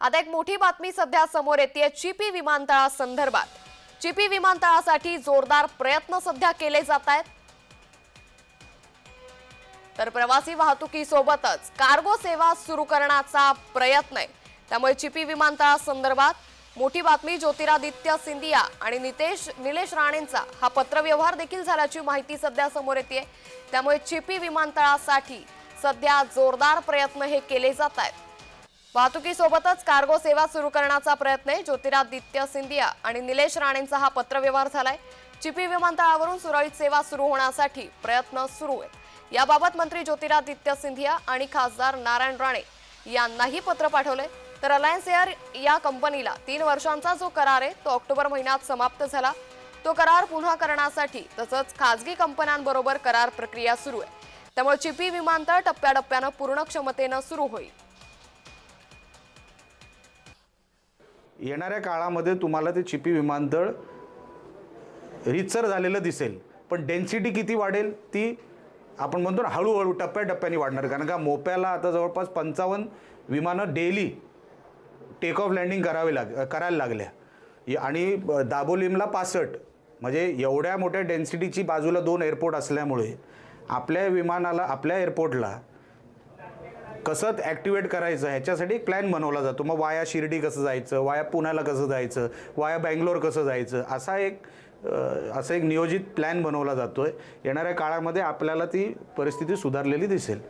आता एक मोठी बातमी सध्या समोर येते चिपी विमानतळासंदर्भात चिपी विमानतळासाठी जोरदार प्रयत्न सध्या केले जात आहेत. तर प्रवासी वाहतुकीसोबतच कार्गो सेवा सुरू करण्याचा प्रयत्न आहे. त्यामुळे चिपी विमानतळासंदर्भात मोठी बातमी ज्योतिरादित्य सिंधिया आणि नितेश निलेश राणेंचा हा पत्रव्यवहार देखील झाल्याची माहिती सध्या समोर येते त्यामुळे चिपी विमानतळासाठी सध्या जोरदार प्रयत्न हे केले जात आहेत. वाहतुकीसोबतच कार्गो सेवा सुरू करण्याचा प्रयत्न आहे. ज्योतिरादित्य सिंधिया आणि निलेश राणेंचा हा पत्रव्यवहार झालाय. चिपी विमानतळावरून सुरळीत सेवा सुरू होण्यासाठी प्रयत्न सुरू आहेत. याबाबत मंत्री ज्योतिरादित्य सिंधिया आणि खासदार नारायण राणे यांनाही पत्र पाठवले तर अलायन्स एअर या कंपनीला तीन वर्षांचा जो करार आहे तो ऑक्टोबर महिन्यात समाप्त झाला. तो करार पुन्हा करण्यासाठी तसंच खाजगी कंपन्यांबरोबर करार प्रक्रिया सुरू आहे. त्यामुळे चिपी विमानतळ टप्प्याटप्प्यानं पूर्ण क्षमतेनं सुरू होईल. येणाऱ्या काळामध्ये तुम्हाला ते चिपी विमानतळ रिचर झालेलं दिसेल. पण डेन्सिटी किती वाढेल ती आपण म्हणतो ना हळूहळू टप्प्याटप्प्याने वाढणार. कारण का मोप्याला आता जवळपास पंचावन्न विमानं डेली टेक ऑफ लँडिंग करावी लाग करायला लागल्या. आणि ब- दाबोलीमला पासष्ट. म्हणजे एवढ्या मोठ्या डेन्सिटीची बाजूला दोन एअरपोर्ट असल्यामुळे आपल्या विमानाला आपल्या एअरपोर्टला कसं ॲक्टिवेट करायचं ह्याच्यासाठी एक प्लॅन बनवला जातो. मग वाया शिर्डी कसं जायचं वाया पुण्याला कसं जायचं वाया बँगलोर कसं जायचं असा एक असा असं एक नियोजित प्लॅन बनवला जातो आहे येणाऱ्या काळामध्ये आपल्याला ती परिस्थिती सुधारलेली दिसेल.